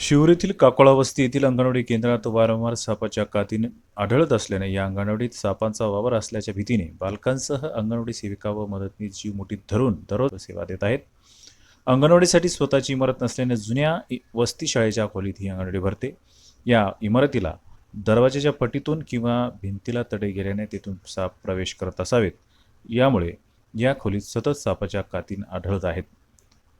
शिवरीतील काकोळा वस्ती येथील अंगणवाडी केंद्रात वारंवार सापाच्या कातीन आढळत असल्याने या अंगणवाडीत सापांचा वावर असल्याच्या भीतीने बालकांसह अंगणवाडी सेविका व मदतनीस जीव मुठीत धरून दररोज सेवा देत आहेत. अंगणवाडीसाठी स्वतःची इमारत नसल्याने जुन्या इ- वस्ती शाळेच्या खोलीत ही अंगणवाडी भरते. या इमारतीला दरवाजाच्या पटीतून किंवा भिंतीला तडे गेल्याने तेथून साप प्रवेश करत असावेत. यामुळे या खोलीत सतत सापाच्या कातीन आढळत आहेत.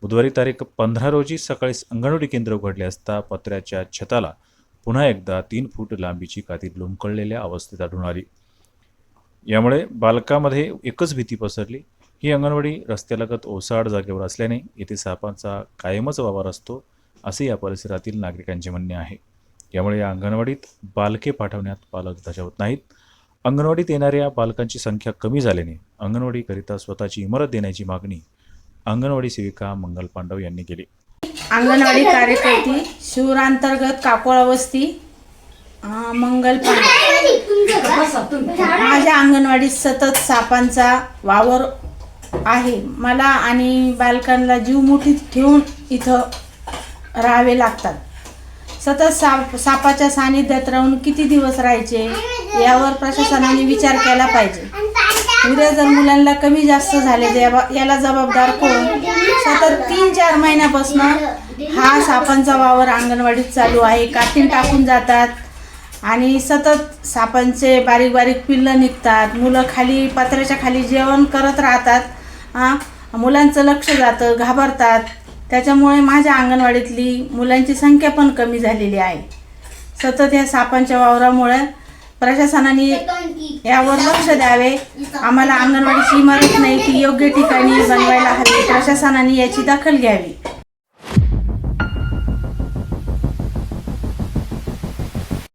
बुधवारी तारीख पंधरा रोजी सकाळी अंगणवाडी केंद्र उघडले असता पत्र्याच्या छताला पुन्हा एकदा तीन फूट लांबीची काती लोंबकळलेल्या अवस्थेत आढळून आली. यामुळे बालकामध्ये एकच भीती पसरली. ही अंगणवाडी रस्त्यालगत ओसाड जागेवर असल्याने येथे सापांचा कायमच वावर असतो असे या परिसरातील नागरिकांचे म्हणणे आहे. यामुळे या अंगणवाडीत बालके पाठवण्यात पालक धजावत नाहीत. अंगणवाडीत येणाऱ्या बालकांची संख्या कमी झाल्याने अंगणवाडीकरिता स्वतःची इमारत देण्याची मागणी अंगणवाडी सेविका मंगल पांडव यांनी केली. अंगणवाडी कार्यकर्ती शिवरांतर्गत काकोळा वस्ती मंगल पांडे माझ्या अंगणवाडीत सतत सापांचा वावर आहे. मला आणि बालकांना जीव मुठीत ठेवून इथं राहावे लागतात. सतत साप सापाच्या सानिध्यात राहून किती दिवस राहायचे यावर प्रशासनाने विचार केला पाहिजे. उद्या जर मुलांना कमी जास्त झाले तर याला जबाबदार कोण? सतत तीन चार महिन्यापासून हा सापांचा वावर अंगणवाडीत चालू आहे. काठीन टाकून जातात आणि सतत सापांचे बारीक बारीक पिल्लं निघतात. मुलं खाली पत्र्याच्या खाली जेवण करत राहतात. मुलांचं लक्ष जातं घाबरतात. त्याच्यामुळे माझ्या अंगणवाडीतली मुलांची संख्या पण कमी झालेली आहे. सतत या सापांच्या वावरामुळे प्रशासनाने यावर लक्ष द्यावे. आम्हाला अंगणवाडीची इमारत नाही ती योग्य ठिकाणी बनवायला हवी. प्रशासनाने याची दखल घ्यावी.